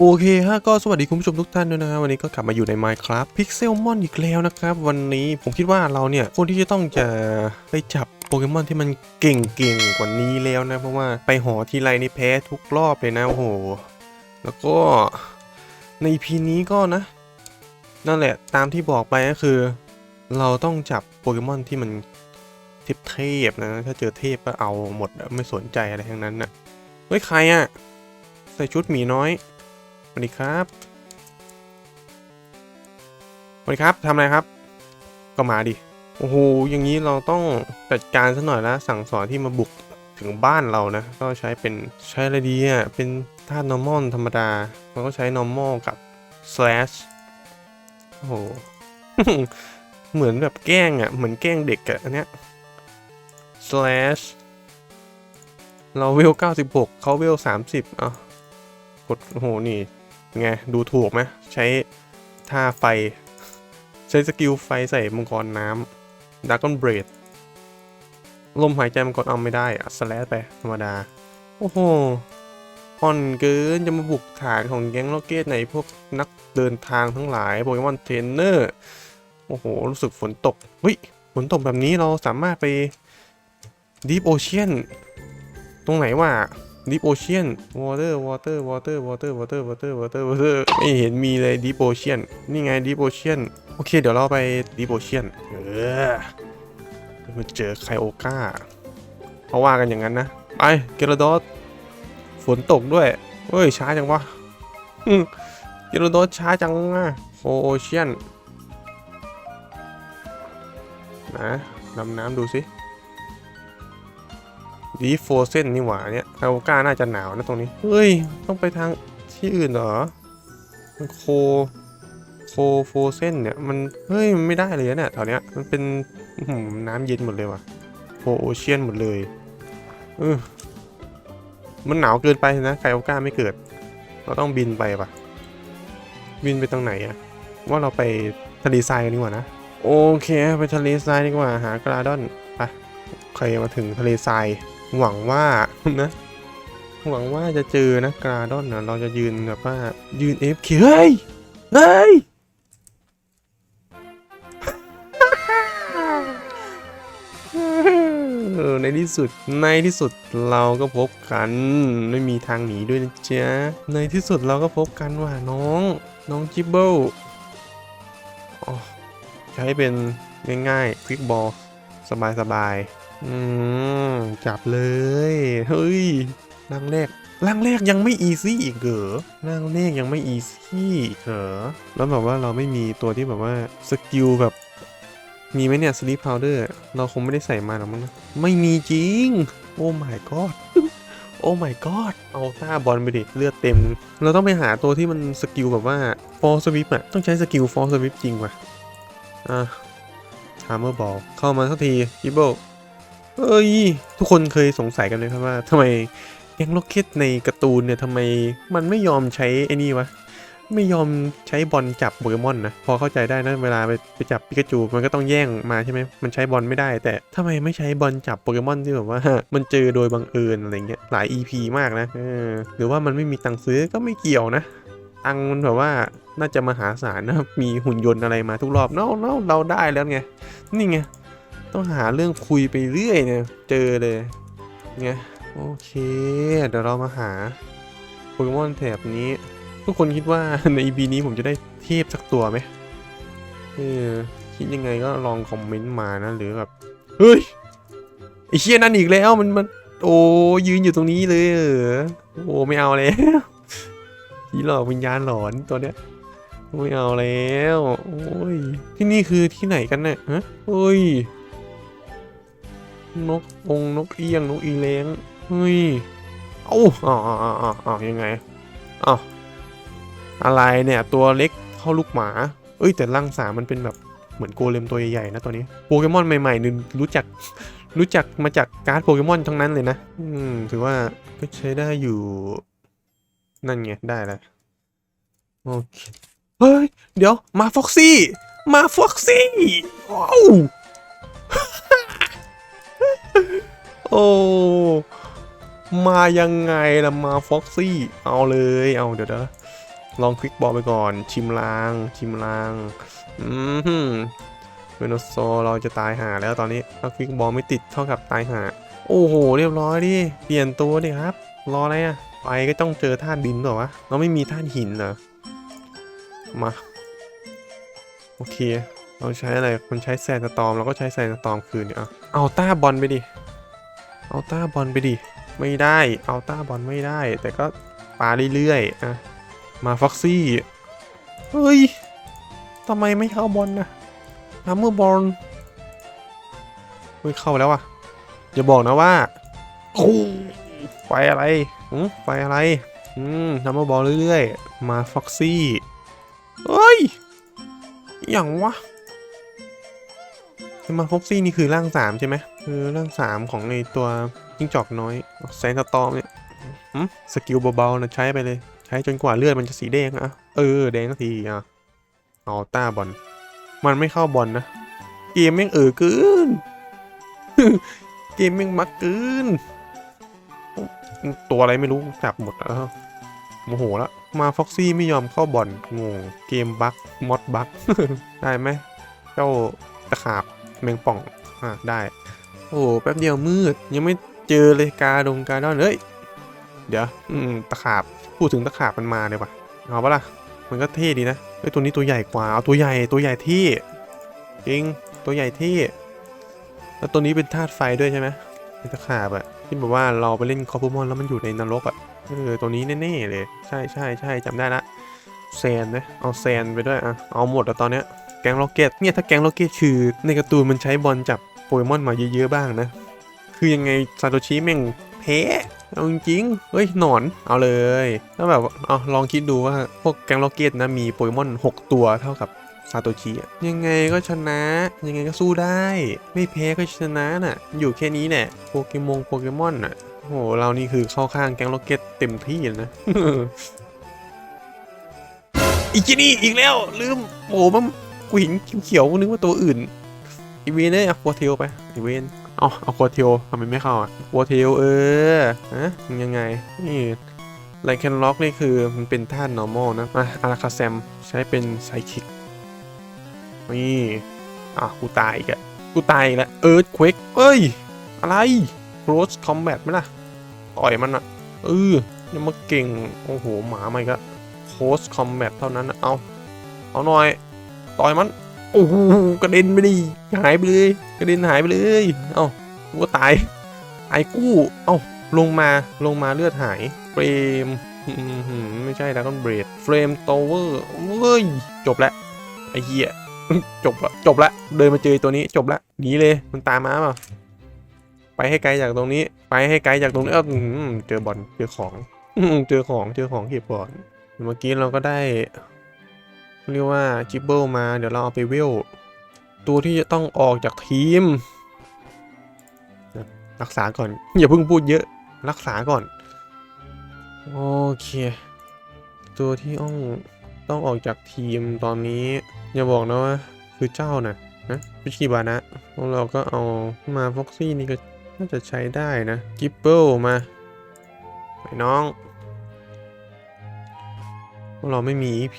โอเคฮะก็สวัสดีคุณผู้ชมทุกท่านด้วยนะฮะวันนี้ก็กลับมาอยู่ใน Minecraft Pixelmon อีกแล้วนะครับ วันนี้ผมคิดว่าเราเนี่ยคนที่จะต้องจะไปจับโปเกมอนที่มันเก่งๆกว่านี้แล้วนะ เพราะว่าไปหอทีไรนี่แพ้ทุกรอบเลยนะโอ้โห แล้วก็ใน EP นี้ก็นะ นั่นแหละตามที่บอกไปก็คือ เราต้องจับโปเกมอนที่มันเทพๆนะ ถ้าเจอเทพก็เอาหมดไม่สนใจอะไรทั้งนั้นน่ะเฮ้ยใครอะใส่ชุดหมีน้อย วัสดีครับสวัสดีครับทำอะไรครับ ก็มาดิ โอ้โห อย่างนี้เราต้องจัดการซะหน่อยละสั่งสอนที่มาบุกถึงบ้านเรานะ ก็ใช้เป็นใช้อะไรดีอะ เป็นท่า normal ธรรมดา เราก็ใช้ normal กับ slash โอ้โห เหมือนแบบแกล้งอะ เหมือนแกล้งเด็กอะ อันเนี้ย slash เราเวล96 เขาเวล30อะกดโอ้โหนี่ ไงดูถูกไหมใช้ท่าไฟ ใช้สกิลไฟใส่มังกรน้ำดักกอนเบรดลมหายใจมังกรเอาไม่ได้อะสแลสไปธรรมดา โอ้โหอ่อนเกินจะมาบุกฐานของแก๊งล็อกเก็ตในพวกนักเดินทางทั้งหลายโปเกมอนเทรนเนอร์โอ้โห รู้สึกฝนตกเฮ้ยฝนตกแบบนี้เราสามารถไปดีฟโอเชียนตรงไหนวะ Deep Ocean Water Water Water Water Water Water Water Water ไม่เห็นมีเลย Deep Ocean นี่ไง Deep Ocean โอเค เดี๋ยวเราไป Deep Ocean เออมาเจอไคโอก้าเขาว่ากันอย่างนั้นนะไปเกลดอสฝนตกด้วยเฮ้ยช้าจังวะเกลดอสช้าจังอะโอเชียนนะดำน้ำดูสิ ดีโฟเซนนี่หว่าเนี่ยไคโอก้าน่าจะหนาวนะตรงนี้ เฮ้ย ต้องไปทางที่อื่นเหรอมันโคโคโฟเซนเนี่ย มัน เฮ้ย มันไม่ได้เลยเนี่ยแถวเนี้ย มันเป็นน้ำเย็นหมดเลยว่ะโคโอเชียนหมดเลยเออมันหนาวเกินไปนะไคโอก้าไม่เกิด เราต้องบินไปปะบินไปตรงไหนอะว่าเราไปทะเลทรายกันดีกว่านะ โอเค ไปทะเลทรายดีกว่าหากราดอนไปใครมาถึงทะเลทราย หวังว่านะหวังว่าจะเจอนะกราดอนนะเราจะยืนแบบว่ายืนเอฟเฮ้ยเฮ้ยเออในที่สุดในที่สุดเราก็พบกัน ไม่มีทางหนีด้วยนะเจ๊ะในที่สุดเราก็พบกันว่ะน้อง น้องจิบเบิลอ๋อใช้เป็นง่ายๆควิกบอลสบายๆ อืมจับเลย เฮ้ยร่างแรกร่างแรกยังไม่อีซี่อีกเหรอร่างแรกยังไม่อีซี่เหรอแล้วแบบว่าเราไม่มีตัวที่แบบว่าสกิลแบบมีไหมเนี่ยสลีปพาวเดอร์เราคงไม่ได้ใส่มาหรอกมั้งนะไม่มีจริง โอ้ my god โอ้ my god เอาท่าบอลไปดิ เลือดเต็ม เราต้องไปหาตัวที่มันสกิลแบบว่าฟอร์สวิปอะต้องใช้สกิลฟอร์สวิปจริงว่ะ อะฮาร์เมอร์บอลเข้ามาสักทีกิบเบิล เอ้ย ทุกคนเคยสงสัยกันไหมครับว่าทำไมแก๊งล็อกเก็ตในการ์ตูนเนี่ยทำไมมันไม่ยอมใช้ไอ้นี่วะ ไม่ยอมใช้บอลจับโปเกมอนนะ พอเข้าใจได้นะ เวลาไปไปจับปิกาจูมันก็ต้องแย่งมาใช่ไหมมันใช้บอลไม่ได้ แต่ทำไมไม่ใช้บอลจับโปเกมอนที่แบบว่า มันเจอโดยบังเอิญอะไรเงี้ยหลาย EP มากนะออหรือว่ามันไม่มีตังค์ซื้อก็ไม่เกี่ยวนะตังค์มันแบบว่าน่าจะมหาศาลนะมีหุ่นยนต์อะไรมาทุกรอบเนาะเนาะเราได้แล้วไงนี่ไง ต้องหาเรื่องคุยไปเรื่อยเนี่ย เจอเลยไงโอเค เดี๋ยวเรามาหาโปเกมอนแถบนี้ ทุกคนคิดว่าใน EP นี้ผมจะได้เทพสักตัวไหมเออคิดยังไงก็ลองคอมเมนต์มานะหรือแบบเฮ้ยไอเชี่ยนั่นอีกแล้วมันมันโอ้ยืนอยู่ตรงนี้เลยเหรอโอ้ไม่เอาแล้วผีหลอกวิญญาณหลอนตัวเนี้ยไม่เอาแล้ว โอ้ย ที่นี่คือที่ไหนกันเนี่ยฮะเฮ้ย นกองนกเอี้ยงนกอีเล้งเฮ้ยเอ้าอ๋ออ๋ออ๋ออ๋อยังไงอ้าอะไรเนี่ยตัวเล็กเท่าลูกหมา เอ้ยแต่ร่างสามมันเป็นแบบเหมือนโกเลมตัวใหญ่ๆนะตัวนี้โปเกมอนใหม่ๆนึงรู้จักรู้จักมาจากการ์ดโปเกมอนทั้งนั้นเลยนะ อืมถือว่าก็ใช้ได้อยู่ นั่นไง ได้แล้วโอเค เฮ้ย เดี๋ยวมาฟ็อกซี่ มาฟ็อกซี่ว้าว โอ้ มายังไงล่ะมาฟ็อกซี่ เอาเลย เอาเดี๋ยวเดี๋ยวลองคลิกบอลไปก่อน ชิมลาง ชิมลาง อืมเวโนโซเราจะตายหาแล้วตอนนี้ถ้าคลิกบอลไม่ติดเท่ากับตายหา โอ้โห เรียบร้อยดิ เปลี่ยนตัวดิครับ รออะไรอะไปก็ต้องเจอธาตุดินหรอวะ เราไม่มีธาตุหินเหรอ มา โอเค เราใช้อะไรคนใช้แซนสตอมเราก็ใช้แซนสตอมคืนเนี่ยเอาเอาต้าบอลไปดิ เอาต้าบอลไปดิ ไม่ได้ เอาต้าบอลไม่ได้ แต่ก็ปาเรื่อยๆอะมาฟ็อกซี่ เฮ้ยทำไมไม่เข้าบอลนะฮัมเมอร์บอลเฮ้ยเข้าแล้วอะ อย่าบอกนะว่าโอ้ไฟอะไรอืมไฟอะไร อืมฮัมเมอร์บอลเรื่อยๆ มาฟ็อกซี่เฮ้ย อย่างวะมาฟ็อกซี่นี่คือร่างสามใช่ไหม คือร่างสามของในตัวจิ้งจอกน้อยแซนสตอมเนี่ยหืมสกิลเบาๆนะใช้ไปเลย ใช้จนกว่าเลือดมันจะสีแดงอะเออ แดงสักทีอะเอาต้าบอลมันไม่เข้าบอลนะ เกมแม่งเออเกินเกมแม่งมักเกินตัวอะไรไม่รู้จับหมดแล้วโมโหละมาฟ็อกซี่ไม่ยอมเข้าบอลงงเกมบั๊กมอดบั๊กได้ไหมเจ้าตะขาบแมงป่องอะได้ โอ้แป๊บเดียวมืด ยังไม่เจอเลยกาดงกาดอนเฮ้ยเดี๋ยว อืมตะขาบ พูดถึงตะขาบมันมาเลยว่ะเอาปะล่ะ มันก็เท่ดีนะเฮ้ตัวนี้ตัวใหญ่กว่า เอาตัวใหญ่ตัวใหญ่เท่จริงตัวใหญ่เท่แล้วตัวนี้เป็นธาตุไฟด้วยใช่ไหมเป็นตะขาบอะที่แบบว่าเราไปเล่นคอปเปอร์มอนแล้วมันอยู่ในนรกอะเออตัวนี้แน่ๆเลย ใช่ใช่ใช่จำได้ละแซนนะเอาแซนไปด้วยอะเอาหมดแล้วตอนเนี้ยแกงล็อกเก็ตเนี่ยถ้าแกงล็อกเก็ตคือในการ์ตูนมันใช้บอลจับ โปเกมอนมาเยอะๆบ้างนะ คือยังไงซาโตชิแม่งแพ้เอาจริงๆเฮ้ย หนอน เอาเลย แล้วแบบเอาลองคิดดูว่า พวกแกงล็อกเก็ตนะ มีโปเกมอน 6 ตัวเท่ากับซาโตชิยังไงก็ชนะ ยังไงก็สู้ได้ ไม่แพ้ก็ชนะน่ะ อยู่แค่นี้แหละ โปเกมงโปเกมอนน่ะโอ้โหเรานี่คือเข้าข้างแกงล็อกเก็ตเต็มที่เลยนะ อีกนี่อีกแล้ว ลืมโอ้มันกูเห็นเขียวๆนึกว่าตัวอื่น อีเวนเนี่ยเอาควอเทลไปอีเวนเอาเอาควอเทลทำไมไม่เข้าอะควอเทลเออฮะยังไงนี่ไลแคนล็อกนี่คือมันเป็นท่าน normal นะมาอาราคาแซมใช้เป็นไซคิกนี่อะกูตายอีกอะกูตายอีกแล้วเอิร์ธควกเอ้ย อะไร close combat ไหมล่ะ ต่อยมันอะเออยังมาเก่ง โอ้โห หมาไม่ก็ close combat เท่านั้นนะเอา เอาหน่อย ต่อยมัน โอ้โหกระเด็นไปดิหายไปเลยกระเด็นหายไปเลยเอ้าก็ตายไอ้กู้เอ้าลงมาลงมาเลือดหายเฟรมไม่ใช่ดากอนเบรดเฟรมโตเวอร์เว้ยจบแล้วไอ้เหี้ยจบละจบละเดินมาเจอตัวนี้จบละหนีเลยมันตามมาเปล่าไปให้ไกลจากตรงนี้ ไปให้ไกลจากตรงนี้เออเจอบอลเจอของเจอของเจอของเก็บก่อน เมื่อกี้เราก็ได้ เรียกว่าจิบเบิลมา เดี๋ยวเราเอาไปเวล ตัวที่จะต้องออกจากทีม รักษาก่อน อย่าเพิ่งพูดเยอะ รักษาก่อน โอเค ตัวที่ต้องต้องออกจากทีมตอนนี้ อย่าบอกนะว่าคือเจ้านะนะพิชิบานะแล้วเราก็เอามาฟ็อกซี่นี่ก็น่าจะใช้ได้นะกิบเบิลมาไอ้น้อง พวกเราไม่มี EP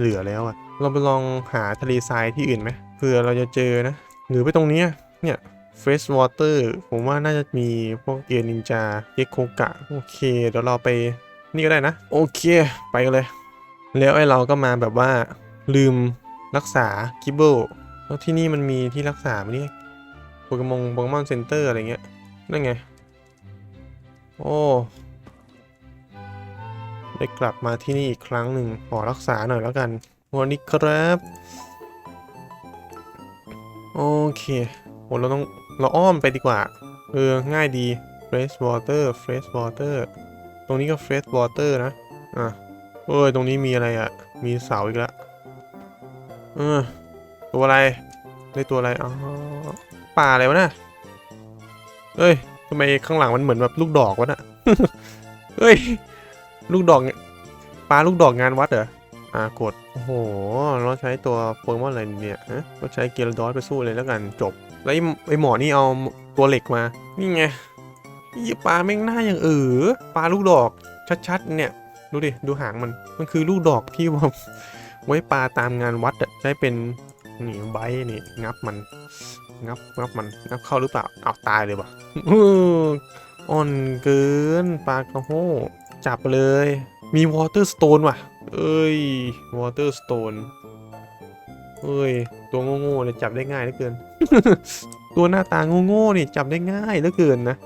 เหลือแล้วอะเราไปลองหาทะเลทรายที่อื่นไหมเผื่อเราจะเจอนะ หรือไปตรงนี้เนี่ย Fresh Water ผมว่าน่าจะมีพวกเกียร์นินจาเยโคกะโอเค เดี๋ยวเราไปนี่ก็ได้นะ โอเค ไปกันเลย แล้วไอ้เราก็มาแบบว่า ลืมรักษากิบเบิลแล้วที่นี่มันมีที่รักษาไหมเนี่ยโปเกมอนโปเกมอนเซ็นเตอร์อะไรเงี้ยนั่นไง โอ้ ได้กลับมาที่นี่อีกครั้งหนึ่งขอรักษาหน่อยแล้วกัน วันนี้ครับ โอเคโหเราต้องเราอ้อมไปดีกว่า เออ ง่ายดี fresh water fresh water ตรงนี้ก็ fresh water นะ อะ เอ้ย ตรงนี้มีอะไรอะ มีเสาอีกแล้วเออ ตัวอะไร ได้ตัวอะไร อ๋อ ป่าอะไรวะน่ะเอ้ยทำไมข้างหลังมันเหมือนแบบลูกดอกวะน่ะเฮ้ย ลูกดอกเนี่ยปลาลูกดอกงานวัดเหรอ อ่ากด โอ้โห เราใช้ตัวโปเกมอนอะไรเนี่ยฮะเราใช้เกียร์ดอสไปสู้เลยแล้วกันจบ แล้วไอ้ไอ้หมอนี่เอาตัวเหล็กมา นี่ไงยี่ปลาแม่งหน้าอย่างเออปลาลูกดอกชัดๆ เนี่ย ดูดิ ดูหางมัน มันคือลูกดอกที่ว่าไว้ปลาตามงานวัดอะใช้เป็นนี่ใบนี่งับมัน งับงับมันงับเข้าหรือเปล่าเอาตายเลยว่ะอื้ออ่อนเกินปลากระโห จับเลย มีวอเตอร์สโตนว่ะ เอ้ยวอเตอร์สโตนเอ้ย ตัวโง่ๆเนี่ยจับได้ง่ายเหลือเกิน ตัวหน้าตาโง่ๆนี่จับได้ง่ายเหลือเกินนะ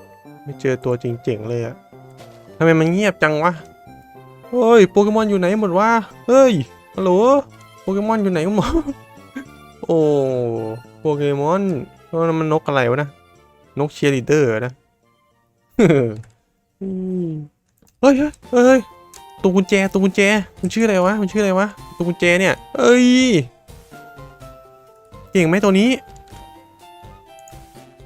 ไม่เจอตัวจริงๆเลยอะทำไมมันเงียบจังวะเฮ้ย โปเกมอนอยู่ไหนหมดวะ เฮ้ย ฮัลโหล โปเกมอนอยู่ไหนหมดโอ้ โปเกมอนมันนกอะไรวะนะ นกเชียร์ลีเดอร์นะอืมเฮ้ยเฮ้ยเฮ้ยตัวกุญแจตัวกุญแจมันชื่ออะไรวะมันชื่ออะไรวะตัวกุญแจเนี่ยเอ้ยเก่งไหมตัวนี้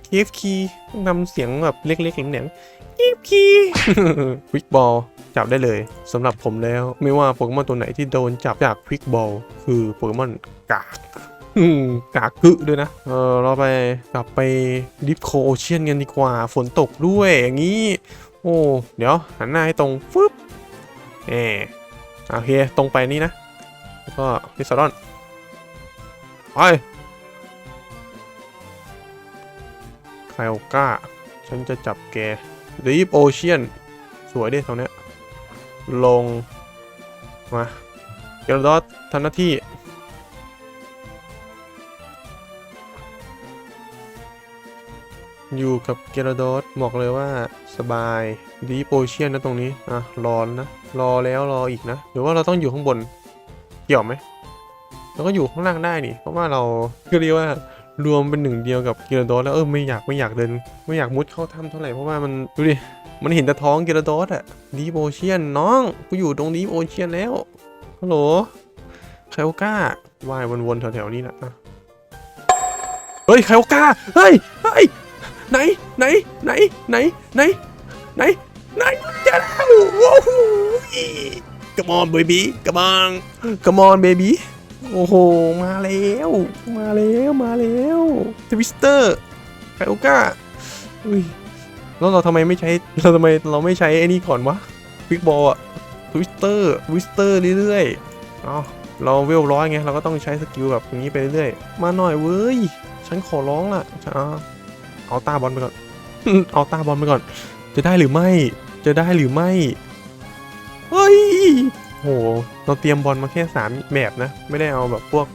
KF key ต้องทำเสียงแบบเล็กๆแหลมๆ KF key ควิกบอลจับได้เลยสำหรับผมแล้วไม่ว่าโปเกมอนตัวไหนที่โดนจับจากควิกบอลคือโปเกมอนกากกากกึด้วยนะ เออเราไปกลับไปดิฟโคโอเชียนกันดีกว่าฝนตกด้วยอย่างนี้ โอ้เดี๋ยวหันหน้าให้ตรงฟึบเออโอเคตรงไปนี่นะ แล้วก็พิซซารอนไปไคโอก้า ฉันจะจับแกดีฟโอเชียน สวยดิตรงเนี้ยลง มา เกลดอสทำหน้าที่ อยู่กับเกลดอสบอกเลยว่าสบายดีโปเชียนนะตรงนี้ อะ รอนะ รอแล้วรออีกนะ หรือว่าเราต้องอยู่ข้างบน เกี่ยวไหมเราก็อยู่ข้างล่างได้นี่ เพราะว่าเราก็เรียกว่ารวมเป็นหนึ่งเดียวกับเกลดอสแล้วเออไม่อยากไม่อยากเดิน ไม่อยากมุดเข้าถ้ำเท่าไหร่เพราะว่ามันดูดิมันเห็นแต่ท้องเกลดอสอะดีโอเชียนน้องกูอยู่ตรงดีโอเชียนแล้วฮัลโหลไคโอก้าว่ายวนๆแถวๆนี้นะอะเฮ้ยไคโอก้าเฮ้ยเฮ้ย ไหนไหนไหนไหนไหนไหนไหนเจอแล้วโอ้โหกระมอนเบบี้กระมอนกระมอนเบบี้โอ้โห มาแล้ว มาแล้วมาแล้วทวิสเตอร์ไคโอก้าอุ้ยแล้วเราทำไมไม่ใช้เราทำไมเราไม่ใช้ไอ้นี่ก่อนวะควิกบอลอะทวิสเตอร์ทวิสเตอร์เรื่อยๆเอเราเวลร้อยไงเราก็ต้องใช้สกิลแบบนี้ไปเรื่อยๆมาหน่อยเว้ย ฉันขอร้องล่ะเอา เอาตาบอลไปก่อน เอาตาบอลไปก่อน จะได้หรือไม่ จะได้หรือไม่ เฮ้ย โห เราเตรียมบอลมาแค่สามแบบนะ ไม่ได้เอาแบบพวก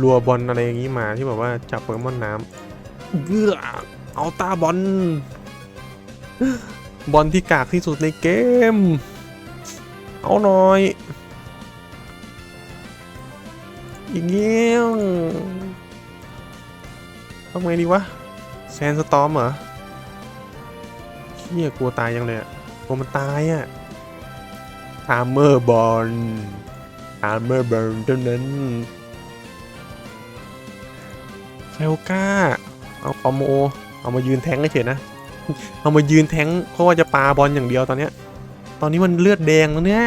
รัวบอลอะไรอย่างนี้มาที่แบบว่าจับโปเกมอนน้ำเบื่อเอาตาบอล บอลที่กากที่สุดในเกม เอาหน่อย อีกเงี้ยทำไงดีวะ แซนสตอมเหรอเชี่ยกลัวตายยังเลยอะกลัวมันตายอะอาร์เมอร์บอลอาร์เมอร์บอลเท่านั้นไคโอก้าเอาคอมโมเอามายืนแทงเฉยนะ เอามายืนแทงเพราะว่าจะปาบอลอย่างเดียวตอนเนี้ย ตอนนี้มันเลือดแดงแล้วเนี่ย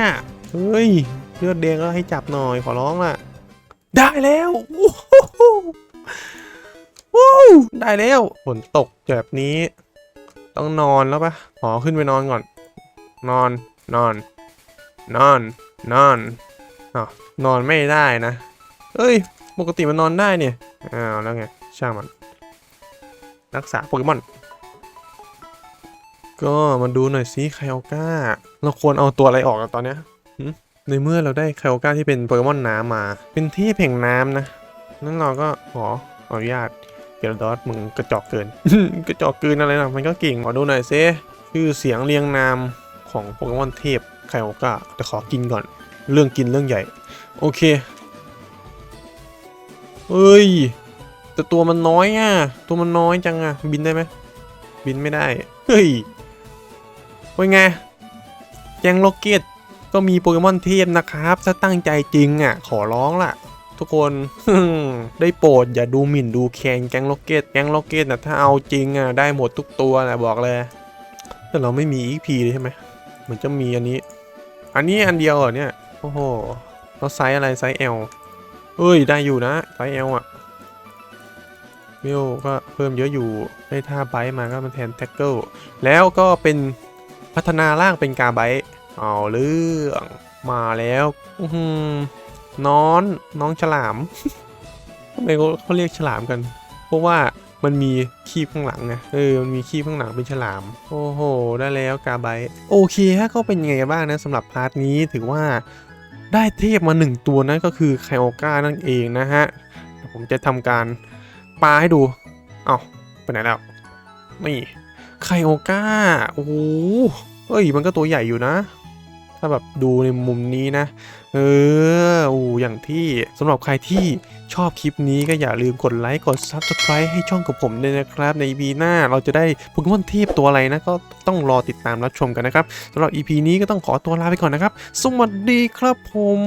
เฮ้ย เลือดแดงแล้วให้จับหน่อยขอร้องล่ะ ได้แล้ว วู้ฮู้ฮู้วู้ได้แล้วฝนตกแบบนี้ ต้องนอนแล้วปะขอขึ้นไปนอนก่อน นอนนอน นอนนอนอนอนไม่ได้นะเอ้ย ปกติมันนอนได้เนี่ยอ้าวแล้วไงช่างมัน รักษาโปเกมอนก็มาดูหน่อยสิไคโอก้า เราควรเอาตัวอะไรออกตอนเนี้ยในเมื่อเราได้ไคโอก้าที่เป็นโปเกมอนน้ำมา เป็นเทพแห่งน้ำนะ นั้นเราก็ขออนุญาต เกลดอสมึงกระจอกเกิน กระจอกเกินอะไรนะมันก็เก่งขอดูหน่อยซิชื่อเสียงเรียงนามของโปเกมอนเทพไคโอก้าแต่ขอกินก่อน เรื่องกินเรื่องใหญ่ โอเคเอ้ย แต่ตัวมันน้อยอะ ตัวมันน้อยจังอะ บินได้ไหม บินไม่ได้ เฮ้ยเป็นไงแกงโลเกตก็มีโปเกมอนเทพนะครับ ถ้าตั้งใจจริงอะ ขอร้องล่ะ ทุกคนได้โปรดอย่าดูหมิ่นดูแคลนแกงโลเกตแกงโลเกตนะถ้าเอาจริงอะได้หมดทุกตัวแหละบอกเลยแต่เราไม่มี EP เลยใช่ไหมเหมือนจะมีอันนี้ อันนี้อันเดียวเหรอเนี่ยโอ้โหแล้วไซส์อะไรไซส์ L เอ้ยได้อยู่นะไซส์ L อะเวลก็เพิ่มเยอะอยู่ได้ท่าไบต์มาก็มาแทนแท็กเกิลแล้วก็เป็นพัฒนาร่างเป็นกาไบต์เอาเรื่องมาแล้วอื้อหือ น้อนน้องฉลามทำไมเขาเขาเรียกฉลามกัน เพราะว่ามันมีคีบข้างหลังไงเออมันมีคีบข้างหลังเป็นฉลาม โอ้โห ได้แล้วกาไบโอเคฮะก็เป็นยังไงบ้างนะสำหรับพาร์ทนี้ถือว่าได้เทพมาหนึ่งตัวนั่นก็คือไคโอกานั่นเองนะฮะผมจะทำการปาให้ดู เอาไปไหนแล้ว นี่ไคโอกาโอ้โหเอ้ย มันก็ตัวใหญ่อยู่นะ ถ้าแบบดูในมุมนี้นะ เออโอ้อย่างที่สำหรับใครที่ชอบคลิปนี้ก็อย่าลืมกดไลค์ กด Subscribe ให้ช่องกับผมด้วยนะครับ ใน EP หน้าเราจะได้โปเกมอนเทพตัวอะไรนะ ก็ต้องรอติดตามรับชมกันนะครับสำหรับ EP นี้ก็ต้องขอตัวลาไปก่อนนะครับ สวัสดีครับผม